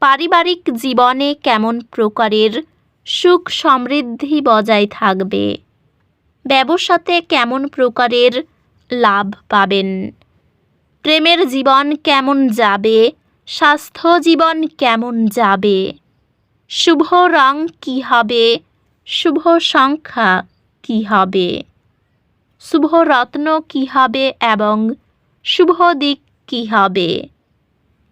পারিবারিক জীবনে কেমন প্রকারের সুখ সমৃদ্ধি বজায় থাকবে? ব্যবসাতে কেমন প্রকারের লাভ পাবেন? প্রেমের জীবন কেমন যাবে? স্বাস্থ্য জীবন কেমন যাবে? শুভ রং কী হবে? শুভ সংখ্যা কী হবে? শুভ রত্ন কী হবে এবং শুভ দিক কী হবে?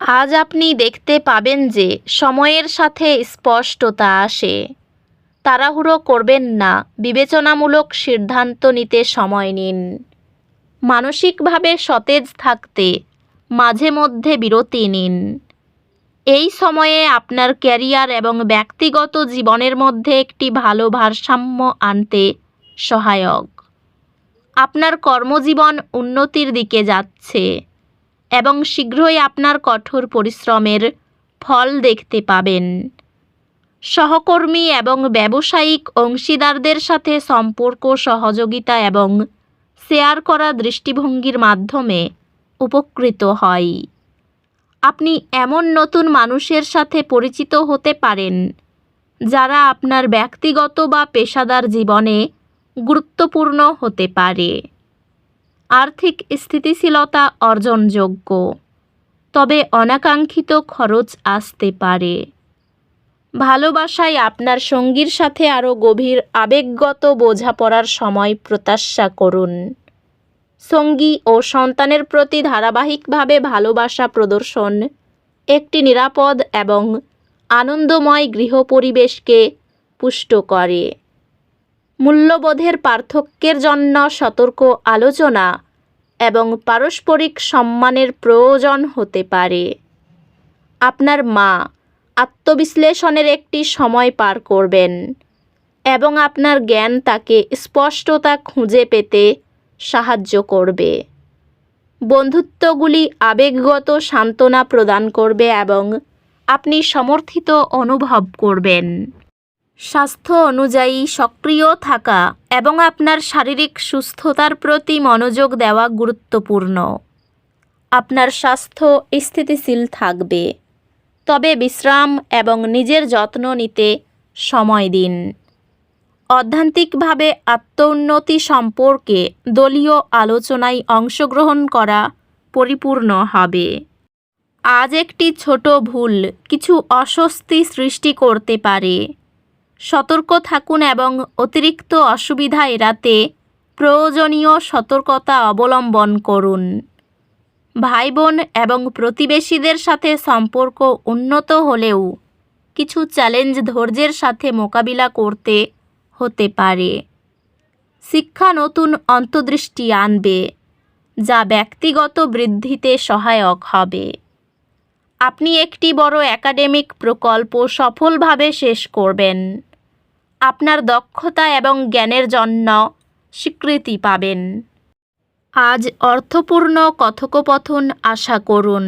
আজ আপনি দেখতে পাবেন যে সময়ের সাথে স্পষ্টতা আসে। তাড়াহুড়ো করবেন না, বিবেচনামূলক সিদ্ধান্ত নিতে সময় নিন। মানসিকভাবে সতেজ থাকতে মাঝে মধ্যে বিরতি নিন। এই সময়ে আপনার ক্যারিয়ার এবং ব্যক্তিগত জীবনের মধ্যে একটি ভালো ভারসাম্য আনতে সহায়ক। আপনার কর্মজীবন উন্নতির দিকে যাচ্ছে। এবং শীঘ্রই আপনার কঠোর পরিশ্রমের ফল দেখতে পাবেন। সহকর্মী এবং ব্যবসায়িক অংশীদারদের সাথে সম্পর্ক, সহযোগিতা এবং শেয়ার করা দৃষ্টিভঙ্গির মাধ্যমে উপকৃত হয়। আপনি এমন নতুন মানুষের সাথে পরিচিত হতে পারেন, যারা আপনার ব্যক্তিগত বা পেশাদার জীবনে গুরুত্বপূর্ণ হতে পারে। আর্থিক স্থিতিশীলতা অর্জনযোগ্য। তবে অনাকাঙ্ক্ষিত খরচ আসতে পারে। ভালোবাসায় আপনার সঙ্গীর সাথে আরও গভীর আবেগগত বোঝাপড়ার সময় প্রত্যাশা করুন। সঙ্গী ও সন্তানের প্রতি ধারাবাহিকভাবে ভালোবাসা প্রদর্শন একটি নিরাপদ এবং আনন্দময় গৃহ পরিবেশকে পুষ্ট করে। মূল্যবোধের পার্থক্যের জন্য সতর্ক আলোচনা এবং পারস্পরিক সম্মানের প্রয়োজন হতে পারে। আপনার মা আত্মবিশ্লেষণের একটি সময় পার করবেন এবং আপনার জ্ঞান তাকে স্পষ্টতা খুঁজে পেতে সাহায্য করবে। বন্ধুত্বগুলি আবেগগত সান্ত্বনা প্রদান করবে এবং আপনি সমর্থিত অনুভব করবেন। স্বাস্থ্য অনুযায়ী সক্রিয় থাকা এবং আপনার শারীরিক সুস্থতার প্রতি মনোযোগ দেওয়া গুরুত্বপূর্ণ। আপনার স্বাস্থ্য স্থিতিশীল থাকবে। তবে বিশ্রাম এবং নিজের যত্ন নিতে সময় দিন। অধ্যান্তিকভাবে আত্মোন্নতি সম্পর্কে দলীয় আলোচনায় অংশগ্রহণ করা পরিপূর্ণ হবে। আজ একটি ছোট ভুল কিছু অস্বস্তি সৃষ্টি করতে পারে। সতর্ক থাকুন এবং অতিরিক্ত অসুবিধা এড়াতে প্রয়োজনীয় সতর্কতা অবলম্বন করুন। ভাই বোন এবং প্রতিবেশীদের সাথে সম্পর্ক উন্নত হলেও কিছু চ্যালেঞ্জ ধৈর্যের সাথে মোকাবিলা করতে হতে পারে। শিক্ষা নতুন অন্তর্দৃষ্টি আনবে, যা ব্যক্তিগত বৃদ্ধিতে সহায়ক হবে। আপনি একটি বড় একাডেমিক প্রকল্প সফলভাবে শেষ করবেন। আপনার দক্ষতা এবং জ্ঞানের জন্য স্বীকৃতি পাবেন। আজ অর্থপূর্ণ কথোপকথন আশা করুন।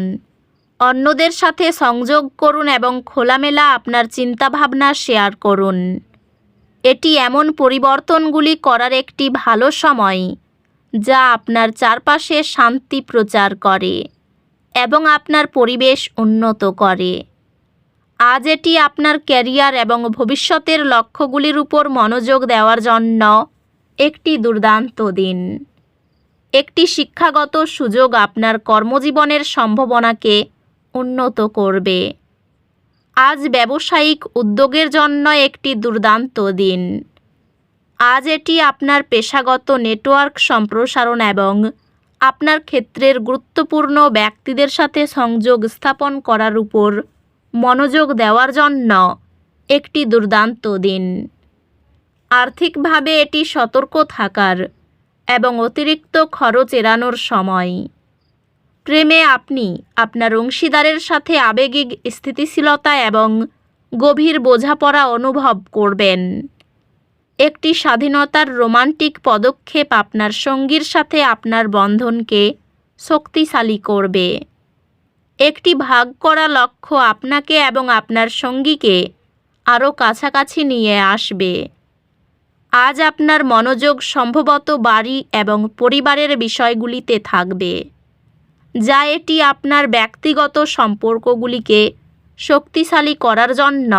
অন্যদের সাথে সংযোগ করুন এবং খোলামেলা আপনার চিন্তাভাবনা শেয়ার করুন। এটি এমন পরিবর্তনগুলি করার একটি ভালো সময়, যা আপনার চারপাশে শান্তি প্রচার করে এবং আপনার পরিবেশ উন্নত করে। আজ এটি আপনার ক্যারিয়ার এবং ভবিষ্যতের লক্ষ্যগুলির উপর মনোযোগ দেওয়ার জন্য একটি দুর্দান্ত দিন। একটি শিক্ষাগত সুযোগ আপনার কর্মজীবনের সম্ভাবনাকে উন্নত করবে। আজ ব্যবসায়িক উদ্যোগের জন্য একটি দুর্দান্ত দিন। আজ এটি আপনার পেশাগত নেটওয়ার্ক সম্প্রসারণ এবং আপনার ক্ষেত্রের গুরুত্বপূর্ণ ব্যক্তিদের সাথে সংযোগ স্থাপন করার উপর মনোযোগ দেওয়ার জন্য একটি দুর্দান্ত দিন। আর্থিকভাবে এটি সতর্ক থাকার এবং অতিরিক্ত খরচ এড়ানোর সময়। প্রেমে আপনি আপনার অংশীদারের সাথে আবেগিক স্থিতিশীলতা এবং গভীর বোঝাপড়া অনুভব করবেন। একটি স্বাধীনতার রোমান্টিক পদক্ষেপ আপনার সঙ্গীর সাথে আপনার বন্ধনকে শক্তিশালী করবে। একটি ভাগ করা লক্ষ্য আপনাকে এবং আপনার সঙ্গীকে আরও কাছাকাছি নিয়ে আসবে। আজ আপনার মনোযোগ সম্ভবত বাড়ি এবং পরিবারের বিষয়গুলিতে থাকবে, যা এটি আপনার ব্যক্তিগত সম্পর্কগুলিকে শক্তিশালী করার জন্য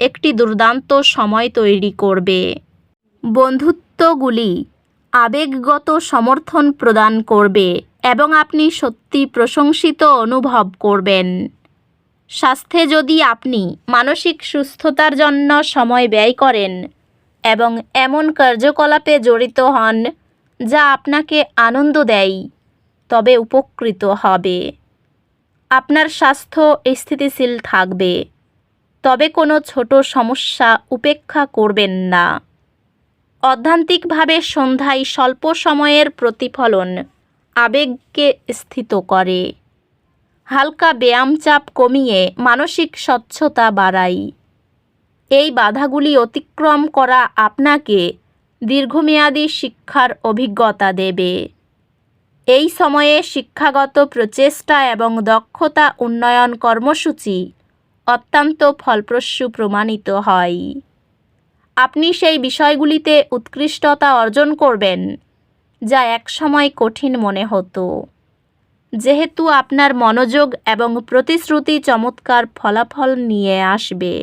একটি দুর্দান্ত সময় তৈরি করবে। বন্ধুত্বগুলি আবেগগত সমর্থন প্রদান করবে। এবং আপনি সত্যি প্রশংসিত অনুভব করবেন। স্বাস্থ্যে যদি আপনি মানসিক সুস্থতার জন্য সময় ব্যয় করেন এবং এমন কার্যকলাপে জড়িত হন, যা আপনাকে আনন্দ দেয়, তবে উপকৃত হবে। আপনার স্বাস্থ্য স্থিতিশীল থাকবে, তবে কোনো ছোট সমস্যা উপেক্ষা করবেন না। অধ্যান্তিকভাবে সন্ধ্যায় স্বল্প সময়ের প্রতিফলন আবেগকে স্থিত করে। হালকা ব্যায়াম চাপ কমিয়ে মানসিক স্বচ্ছতা বাড়ায় এই বাধাগুলি অতিক্রম করা আপনাকে দীর্ঘমেয়াদী শিক্ষার অভিজ্ঞতা দেবে। এই সময়ে শিক্ষাগত প্রচেষ্টা এবং দক্ষতা উন্নয়ন কর্মসূচি অত্যন্ত ফলপ্রসূ প্রমাণিত হয়। আপনি সেই বিষয়গুলিতে উৎকৃষ্টতা অর্জন করবেন। যা একসময় কঠিন মনে হতো। যেহেতু আপনার মনোযোগ এবং প্রতিশ্রুতি চমৎকার ফলাফল নিয়ে আসবে,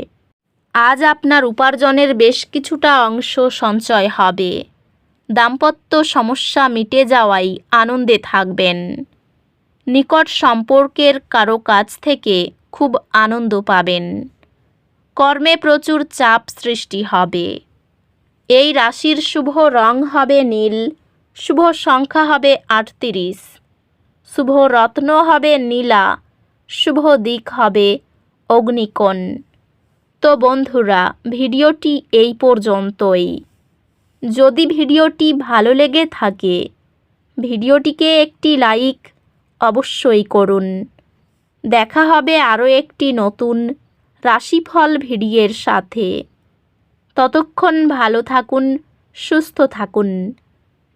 আজ আপনার উপার্জনের বেশ কিছুটা অংশ সঞ্চয় হবে। দাম্পত্য সমস্যা মিটে যাওয়াই আনন্দে থাকবেন। নিকট সম্পর্কের কারও কাছ থেকে খুব আনন্দ পাবেন। কর্মে প্রচুর চাপ সৃষ্টি হবে। এই রাশির শুভ রং হবে নীল। শুভ সংখ্যা হবে আটত্রিশ। শুভ রত্ন হবে নীলা। শুভ দিক হবে অগ্নিকোণ। তো বন্ধুরা, ভিডিওটি এই পর্যন্তই। যদি ভিডিওটি ভালো লেগে থাকে, ভিডিওটিকে একটি লাইক অবশ্যই করুন। দেখা হবে আরও একটি নতুন রাশিফল ভিডিওর সাথে। ততক্ষণ ভালো থাকুন, সুস্থ থাকুন।